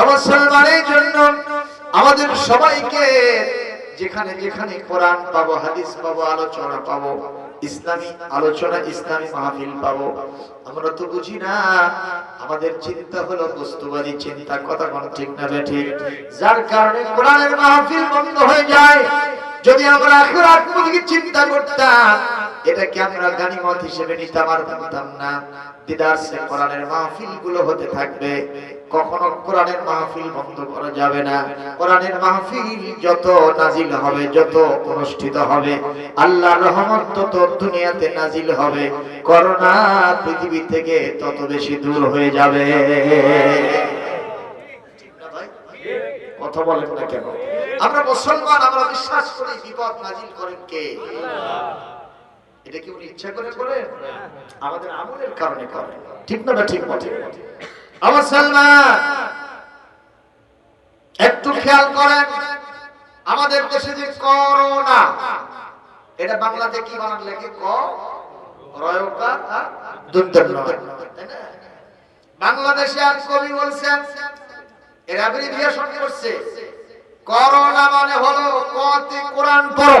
আমার সালমানের জন্য আমাদের সবাইকে যেখানে যেখানে কোরআন পাবো, হাদিস পাবো, আলোচনা পাবো, ইসলামী আলোচনা, ইসলামী মাহফিল পাবো, আমরা তো বুঝি না, আমাদের চিন্তা হলো বস্তুবাদী চিন্তা, কথা কোন ঠিক না ঠিক। যার কারণে কোরআনের মাহফিল বন্ধ হয়ে যায়। যদি আমরা আখিরাত চিন্তা করতাম এটাকে আমরা গানিমত হিসেবে নিতাম আর ভাবতাম না। দিদার সে কোরআনের মাহফিলগুলো হতে থাকবে। কখনো কোরআনের মাহফিল বন্ধ করা যাবে না। কোরআনের মাহফিল যত নাজিল হবে, যত অনুষ্ঠিত হবে, আল্লাহর রহমত তত দুনিয়াতে নাজিল হবে। করোনা পৃথিবী থেকে তত বেশি দূর হয়ে যাবে? কথা বলেন না কেন? আমরা মুসলমান, আমরা বিশ্বাস করি বিপদ নাজিল করেন কে? এটা কি উনি ইচ্ছা করে করেন? আমাদের আমলের কারণে করেন। ঠিক না ঠিক না? আমার একটু খেয়াল করেন, আমাদের দেশে যে করোনা, এটা বাংলাতে কি বানান লেখে? ক? বাংলাদেশে আর কবি বলছেন, এর অ্যাব্রিভিয়েশন করছে করোনা মানে হলো কোরআন পড়ো।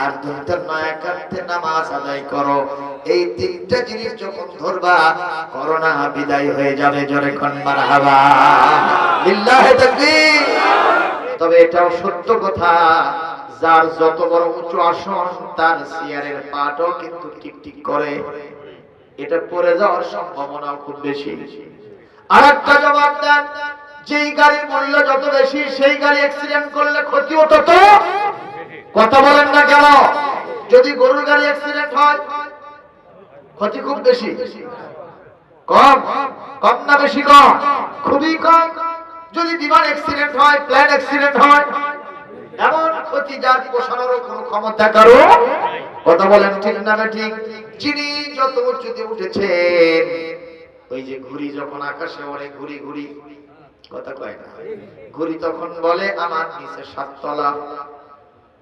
আর দুইটার নয়া কাটতে নামাজ আদায় করো। এই তিনটা জিনিস যখন ধরবা, করোনা বিদায় হয়ে যাবে জোরে খন মারহাবা। লিল্লাহি তবে এটাও সত্য কথা, যার যত বড় উঁচু আসন, তার চেয়ারের পাটও কিন্তু টিকটিক করে। এটা পড়ে যাওয়ার সম্ভাবনাও খুব বেশি। আর একটা জবাব দেন, যেই গাড়ির মূল্য যত বেশি, সেই গাড়ি অ্যাক্সিডেন্ট করলে ক্ষতিও তত কথা বলেন না কেন? যদি গরুর গাড়ি অ্যাক্সিডেন্ট হয়, ক্ষতি খুব বেশি। কম? কম না বেশি কম? খুবই কম। যদি বিমান অ্যাক্সিডেন্ট হয় প্লেন অ্যাক্সিডেন্ট হয়, এমন ক্ষতি যার পোষানোর কোনো ক্ষমতা কারও কথা বলেন ঠিক না ঠিক যিনি যত উঁচুতে উঠেছেন, ওই যে ঘুড়ি যখন আকাশে ওড়ে ঘুরি ঘুরি কথা কয় না? ঘুড়ি তখন বলে, আমার নিচে সাততলা।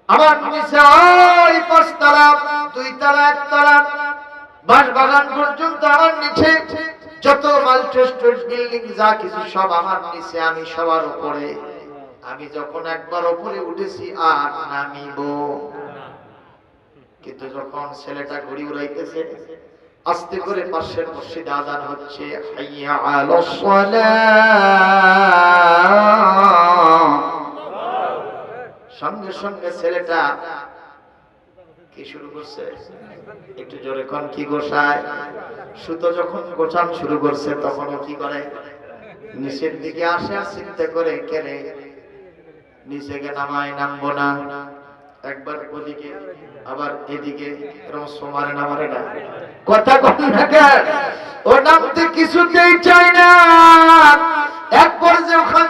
আমার নিচে ওই পাঁচতলা দুই তলা একতলা বাস বাগান পর্যন্ত আমার নিচে যত মাল্টিস্টোরেজ বিল্ডিং, যা কিছু সব আমার নিচে, আমি সবার উপরে। আমি যখন একবার উপরে উঠেছি, আর নামিব। কিন্তু যখন ছেলেটা ঘুড়ি উড়াইতেছে, আস্তে করে পাশের মসজিদে আদান হচ্ছে, হাইয়া আলাস সালাহ সঙ্গে সঙ্গে ছেলেটা কি শুরু করছে? একটু জোরে কোন, কি গোসায় সুতো যখন গোছান শুরু করছে, তখন কি করে? নিচের দিকে আসে চিন্তা করে কেনে নিচে গে নামায়, নামবো না। একবার ওদিকে, আবার এদিকে এরকম সোমারে নামারে না। কথা না কেন? ও নামতে কিছুতেই চাই না। এক পর্যায়ে ওখান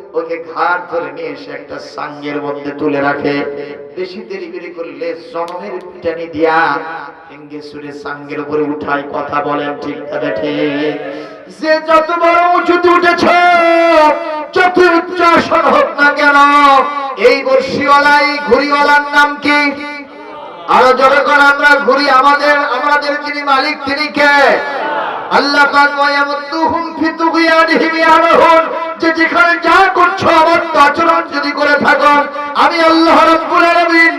ওকে ঘাট ধরে নিয়ে এসে একটা সাঙ্গের মধ্যে তুলে রাখে। বেশি দেরি বেরি করলে জনমের টানি দিয়া এঙ্গে সুরে সাঙ্গের উপরে উঠাই কথা বলেন, ঠিক তবে ঠিক? যে যত বড় উঁচুতে উঠেছে, যত উচ্চ আসন হোক না কেন, এই বর্ষিওয়ালাই ঘুড়িওয়ালার নাম কি? আরও করে, আমরা ঘুরি আমাদের আমাদের যিনি মালিক তিনি কে? আল্লাহ পাক যে যেখানে যা করছ আমার আচরণ যদি করে থাকো, আমি আল্লাহ রাব্বুল আলামিন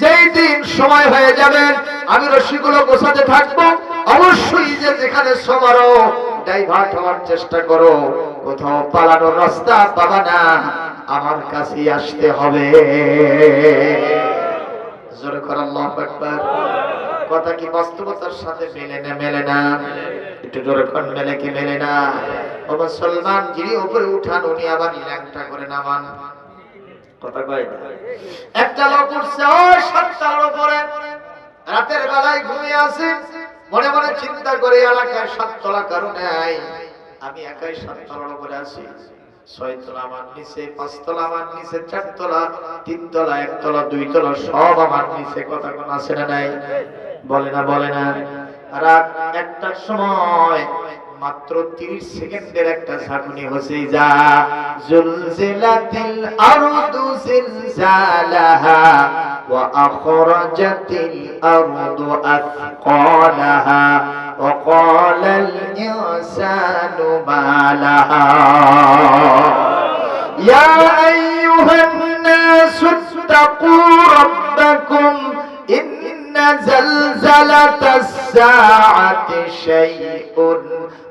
যেই দিন সময় হয়ে যাবে, আমি রশিগুলো গোছাতে থাকব, অবশ্যই যে যেখানে সমারো ডাইভার্ট হওয়ার চেষ্টা করো, কোথাও পালানোর রাস্তা পাবা না, আমার কাছে আসতে হবে। জোরে কর আল্লাহু আকবার। কথা কি বাস্তবতার সাথে মেলে না মেলে না? একটু জোরে কর মেলে কি, মেলে না? ও মুসলমান যিনি উপরে উঠান উনি আবার ল্যাংটা করে নামান। কথা কয় না। একটা লোক উঠছে ওই সাতটার উপরে। রাতের বেলায় ঘুমিয়ে আছে মনে মনে চিন্তা করে এলাকায় সাততলা কারণে আমি একাই সাততলার উপরে আছি। ছয়তলা আমার নিচে পাঁচতলা আমার নিচে চারতলা তিনতলা একতলা দুইতলা সব আমার নিচে। কথা কোন আছে না নাই? বলে না বলে না। রাত একটার সময় মাত্র 30 সেকেন্ডের একটা ঝাঁকুনি হচ্ছে যা জুলজিলাতিল আরদু জিলজালাহা ওয়া আখরাজাতিল আরদু আথqalaha ওয়া ক্বালাল ইনসানু মা লাহা يا أيها الناس اتقوا ربكم إن زلزلة الساعة شيء عظيم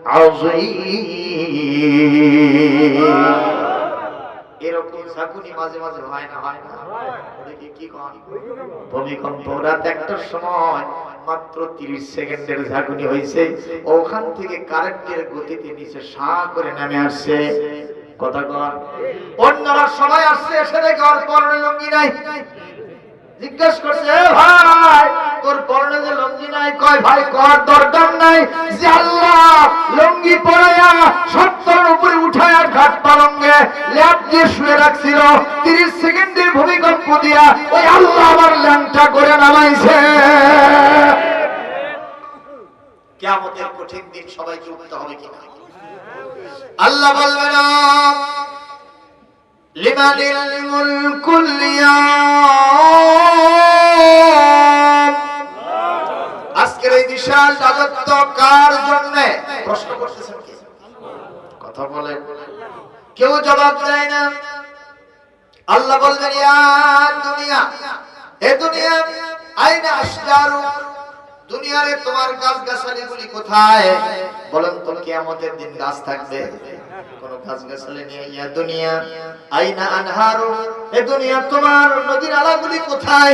এরকম ঝাঁকুনি মাঝে মাঝে হয় না হয় না। কি ভূমিকম্প রাত একটার সময় মাত্র 30 সেকেন্ডের ঝাঁকুনি হয়েছে। ওখান থেকে কারেন্টের গতিতে নিচে সা করে নেমে আসছে। কথা কর অন্যরা সবাই আসছে, এসে দেখে লুঙ্গি নাই। জিজ্ঞেস করছে, "এ ভাই, তোর পরনে যে লুঙ্গি নাই? কয়, ভাই কর দরকার নাই। যে আল্লাহ লুঙ্গি পরাইয়া সত্তর উপরে উঠায় আর ঘাট পালঙ্গে, ল্যাপ দিয়ে শুয়ে রাখছিল, তিরিশ সেকেন্ডের ভূমিকম্প দিয়া ওই আল্লাহ আমার ল্যাংটা করে নামাইছে। কেমতের কঠিন দিন সবাইকে উঠতে হবে কিনা আল্লাহ বলবে না লিমানিল মুলকুল বিশাল রাজত্ব কার জন্য? প্রশ্ন করতেছেন কি? কথা বলেন। কেউ জবাব দেয় না। আল্লাহ বলবেন ইয়া দুনিয়া, এ দুনিয়া, আইনা আসজারু দুনিয়ারে তোমার গাছ গাছালি গুলি কোথায়? বলেন তো, কিয়ামতের দিন গাছ থাকবে। কোন গাছ গাছালি নিয়ে, ইয়া দুনিয়া, আইনা আনহারু, এ দুনিয়া তোমার নদীর আলাগুলি কোথায়?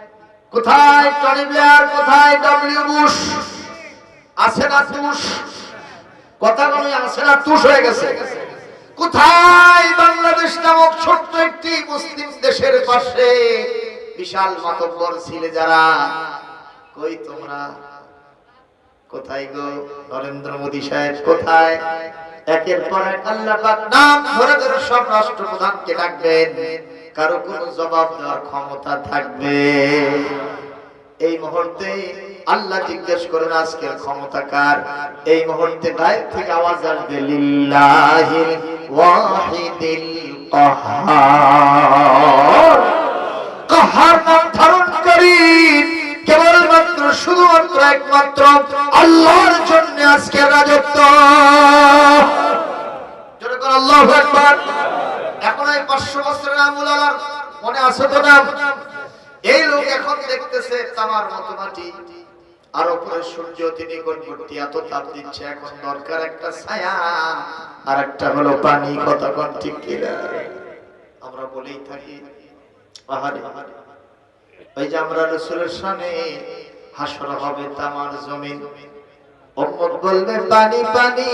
কোথায় টনি ব্লেয়ার, কোথায় ডব্লিউ বুশ? আছে না তুষ? কথা বলে আছে না তুষ হয়ে গেছে। কোথায় বাংলাদেশ নামক ছোট্ট একটি মুসলিম দেশের পাশে বিশাল মাতব্বর ছিলে যারা? কই তোমরা? কোথায় গো নরেন্দ্র মোদী সাহেব? কোথায়? একের পর এক আল্লাহ পাক নাম ধরে ধরে সব রাষ্ট্রপ্রধানকে ডাকবেন। কারও কোনো জবাব দেওয়ার ক্ষমতা থাকবে। এই মুহূর্তে আল্লাহ জিজ্ঞেস করেন, আজকের ক্ষমতা কার? এই মুহূর্তে গায়েব থেকে আওয়াজ আসবে, লিল্লাহিল ওয়াহিদিল কাহার। কাহার নাম ধারণ করি। কেবলমাত্র, শুধুমাত্র একমাত্র আল্লাহর জন্য আজকের রাজত্ব। আল্লাহু আকবার। এখন এই 500 বছরের আমুল আলার মনে আছে তো নাম এই লোক এখন দেখতেছে তামার মতো মাটি, আর উপরে সূর্য, তিনি এত তাপ দিচ্ছে, এখন দরকার একটা ছায়া, আর একটা হলো পানি ঠিক কিনা? আমরা বলেই থাকি, আহারে ওই যে আমরা রসুলের সামনে হাসর হবে তামার জমিন, উম্মত বলবে, পানি পানি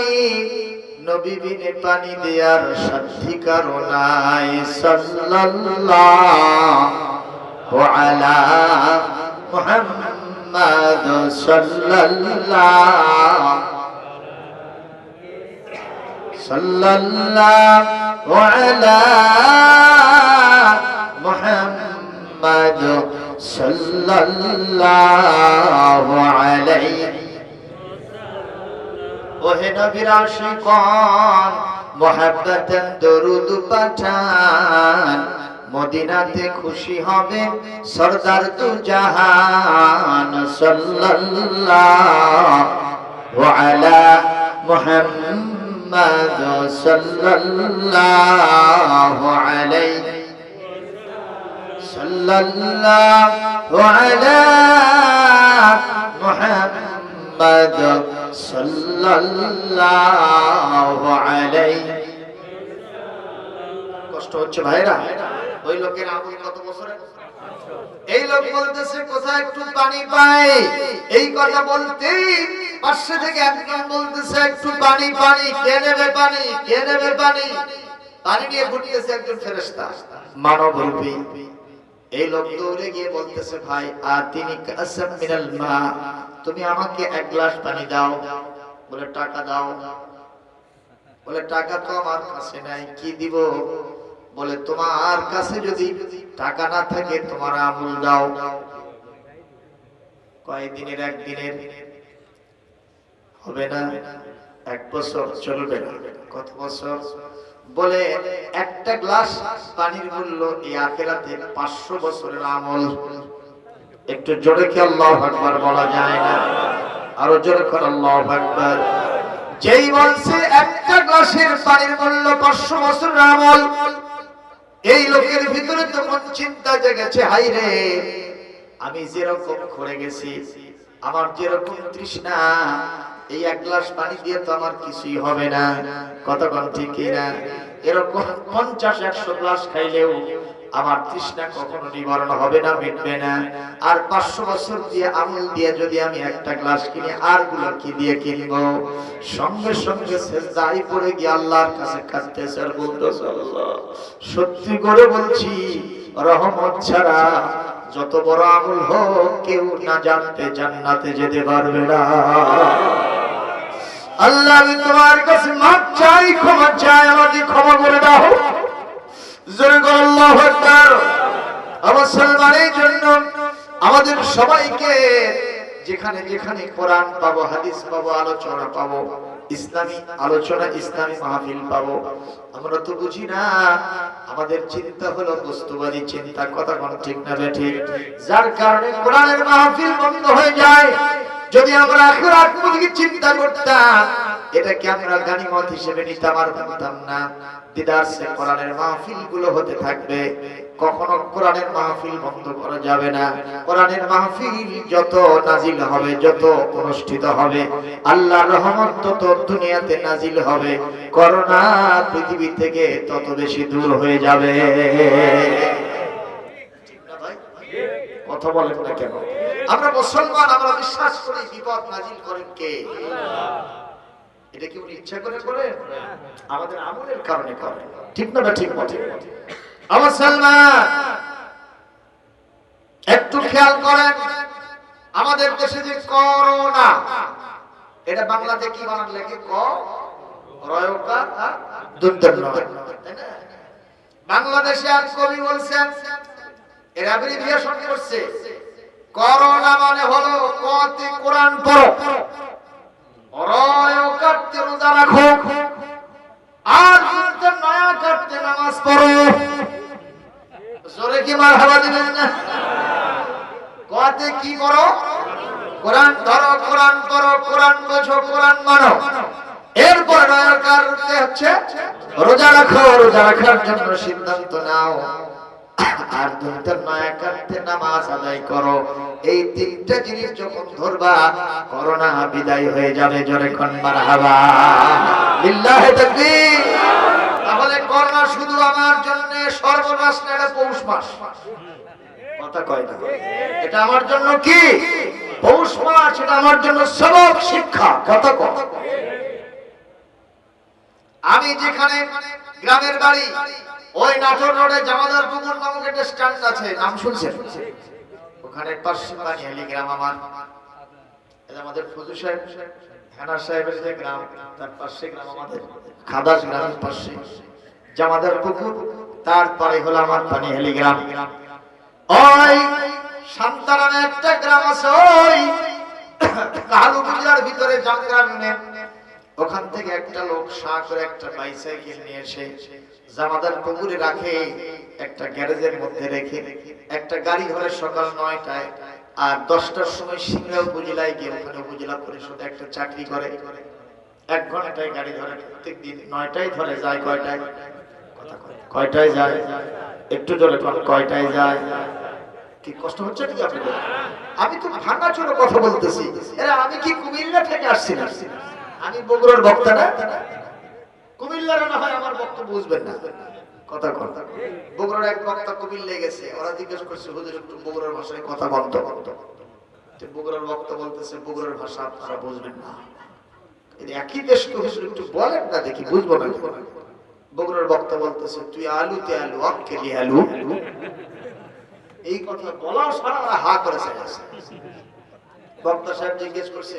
নবী বিনে পানি দেয়ার সাধ্যি কারও নাই। সাল্লাল্লাহু আলা মুহাম্মাদ সাল্লাল্লাহু সাল্লাল্লাহু আলা মুহাম্মাদ সাল্লাল্লাহু আলাইহি ওহে নবীর আশিকন মোহাব্বতেন দরুদ পাঠান। মদিনাতে খুশি হবে সরদার তু জাহান সাল্লাল্লাহু আলা মুহাম্মাদ সাল্লাল্লাহু আলাইহি সাল্লাল্লাহু আলা মুহাম্মাদ কষ্ট হচ্ছে ভাইরা, ওই লোকের কত এই লোক বলতেছে, কোথায় একটু পানি এই কথা বলতেই পাশে থেকে একজন বলতেছে, একটু পানি পানি, কে নেবে পানি, কে নেবে পানি? পানি নিয়ে ঘুরতেছে একজন মানব রূপী এই লোক দৌড়ে গিয়ে বলতেছে, ভাই আর তিনি মিনাল মা, তুমি আমাকে এক গ্লাস পানি দাও। বলে, টাকা দাও। বলে, টাকা তো আমার কাছে নাই, কি দিব? বলে, তোমার কাছে যদি টাকা না থাকে, তোমার আমুল দাও। কয়েকদিনের একদিনের? হবে না? এক বছর চলবে না। কত বছর? বলে, একটা গ্লাস পানির মূল্য এই আখেরাতে পাঁচশো বছরের আমল। একটু জোরে কি আল্লাহ আকবার বলা যায় না? আরও জোরে কর, আল্লাহ আকবার। যেই বলছে, একটা গ্লাসের পানির মূল্য পাঁচশো বছরের আমল। এই লোকের ভিতরে তখন চিন্তা জেগেছে, হাই রে, আমি যেরকম করে গেছি, আমার যেরকম তৃষ্ণা এই এক গ্লাস পানি দিয়ে তো আমার কিছুই হবে না। কতক্ষণ ঠিক না এরকম পঞ্চাশ, একশো গ্লাস খাইলেও আমার তৃষ্ণা কখনো নিবারণ হবে না, মিটবে না। আর পাঁচশো বছর দিয়ে আমল দিয়ে যদি আমি একটা গ্লাস কিনি, আরগুলো কি দিয়ে কিনবো? সঙ্গে সঙ্গে সেজদাই পড়ে গিয়ে আল্লাহর কাছে কাঁদতে স্যার বলতো সত্যি করে বলছি, রহমত ছাড়া যত বড় আমল হোক, কেউ না জানতে জান্নাতে যেতে পারবে না। আল্লাহ আমি তোমার কাছে মাপ চাই ক্ষমা চাই আমাকে ক্ষমা করে দাও। জোরে আল্লাহু আমার সালমানের জন্য আমাদের সবাইকে যেখানে যেখানে কোরআন পাবো, হাদিস পাবো, আলোচনা পাবো, ইসলামী আলোচনা, ইসলামী মাহফিল পাবো, আমরা তো বুঝি না, আমাদের চিন্তা হলো বস্তুবাদী চিন্তা, কথা কোন ঠিক না ঠিক। যার কারণে কোরআনের মাহফিল বন্ধ হয়ে যায়। যদি আমরা আখিরাত মুখী চিন্তা করতাম এটাকে আমরা গানিমত হিসেবে নিতাম আর ভাবতাম না? কোরআনের মাহফিলগুলো হতে থাকবে, কখনো কোরআনের মাহফিল বন্ধ করা যাবে না। কোরআনের মাহফিল যত নাজিল হবে, যত অনুষ্ঠিত হবে আল্লাহ রহমত তত দুনিয়াতে নাজিল হবে, করোনা পৃথিবী থেকে তত বেশি দূর হয়ে যাবে? কথা বলেন না কেন? আমরা মুসলমান, আমরা বিশ্বাস করি বিপদ নাজিল করেন কে? এটা কি উনি ইচ্ছা করে করেন? আমাদের আমলের কারণে করেন। ঠিক না ঠিক মতে আমার সালমান, একটু খেয়াল করেন, আমাদের দেশে যে করোনা, এটা বাংলাতে কি বানান লেখে? ক? রয়কা আর না? বাংলাদেশে আর কবি বলছেন, এর অ্যাব্রিভিয়েশন করছে। করোনা মানে হলো কতে কোরআন পড়ো। রয় কাটতে রোজা রাখো। আর যুদ্ধের নয়া কাটতে নামাজ পড়ো। জোরে কি মার হাওয়া দিবেন না? কতে কি করো? কোরআন ধরো, কোরআন পড়ো, কোরআন বোঝো, কোরআন মানো। এরপর নয়া কাটতে হচ্ছে, রোজা রাখো, রোজা রাখার জন্য সিদ্ধান্ত নাও। আর দুইটার নয়া কাটতে নামাজ আদায় করো। এই তিনটা জিনিস যখন ধরবা, করোনা বিদায় হয়ে যাবে, জোরে কোন মারহাবা। লিল্লাহে তাকবীর। তাহলে করোনা শুধু আমার জন্য, সর্বনাশ না পৌষ মাস। কথা কয় না। এটা আমার জন্য কি? পৌষ মাস, এটা আমার জন্য সবক শিক্ষা। কথা কথা আমি যেখানে গ্রামের বাড়ি ওই নাটোর রোডে জামাদার পুকুর নামক একটা স্ট্যান্ড আছে, নাম শুনছেন? ওখানে পাশে বানিয়ালি গ্রাম আমার। আমাদের ফজু সাহেব, হেনার সাহেবের যে গ্রাম, তার পাশে গ্রাম আমাদের। খাদাস গ্রামের পাশে। জামাদার পুকুর, তারপরে হলো আমার পানিহালি গ্রাম। ওই সান্তারামে একটা গ্রাম আছে, ওই কালু ভিতরে জামগ্রাম ইউনিয়ন ওখান থেকে একটা লোক শাহ করে একটা বাইসাইকেল নিয়ে এসে জামাদার পুকুরে রাখে, একটা গ্যারেজের মধ্যে রেখে, একটা গাড়ি ধরে সকাল নয়টায় আর দশটার সময় সিংড়া উপজেলায় গিয়ে ওখানে উপজেলা পরিষদে একটা চাকরি করে। এক ঘন্টায় গাড়ি ধরে প্রত্যেক দিন নয়টায় ধরে যায়, কয়টায়। কয়টায় যায়? একটু জোরে কয়টায় যায়? কি কষ্ট হচ্ছে নাকি আপনাদের? আমি তো ভাঙা চোর কথা বলতেছি। আমি কি কুমিল্লা থেকে আসছি না আমি বগুড়ার বক্তা না কুমিল্লার না হয় আমার বক্তব্য বুঝবেন না। কথা কথা বগুড়ার এক বক্তা গেছে, ওরা জিজ্ঞেস করছে, হুজুর, একটু বগুড়ার ভাষায় কথা বলতো বগুড়ার বলতেছে, বগুড়ার ভাষা আপনারা বুঝবেন না। একই দেশ তো, হুজুর, একটু বলেন না দেখি, বুঝব না। বগুড়ার বক্তা বলতেছে, তুই আলু আলুতে আলু অক্কেলি আলু। এই কথা বলাও সারা হা করে বক্তা সাহেব জিজ্ঞেস করছে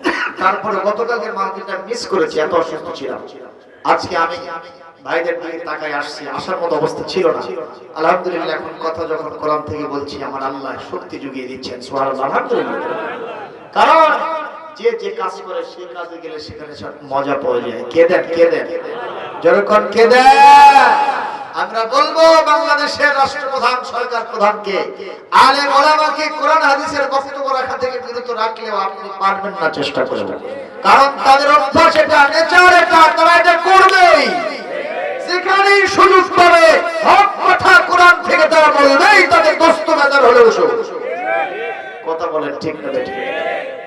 তারপরে গতকালকের মাহফিলটা মিস করেছি, এত অসুস্থ ছিলাম। আজকে আমি ভাইদের দিকে তাকায় আসছি, আসার মতো অবস্থা ছিল না। আলহামদুলিল্লাহ, এখন কথা যখন কোরআন থেকে বলছি, আমার আল্লাহ শক্তি জুগিয়ে দিচ্ছেন কারণ যে যে কাজ করে সেই কাজে গেলে সেখানে সব মজা পাওয়া যায়। কে দেন কে দেন? যখন কে দেন? আমরা বলব বাংলাদেশের রাষ্ট্রপ্রধান সরকার প্রধানকে আলে ওলামাকে কোরআন হাদিসের বক্তব্য রাখা থেকে বিরত রাখলেও আপনি পারবেন না চেষ্টা করবেন কারণ তাদের অভ্যাস এটা, নেচার এটা, তারা এটা করবেই। যেখানেই সুযোগ পাবে, হক কথা কোরআন থেকে তারা বলবেই, তাদের দোস্ত মেজার কথা বলেন ঠিক না ঠিক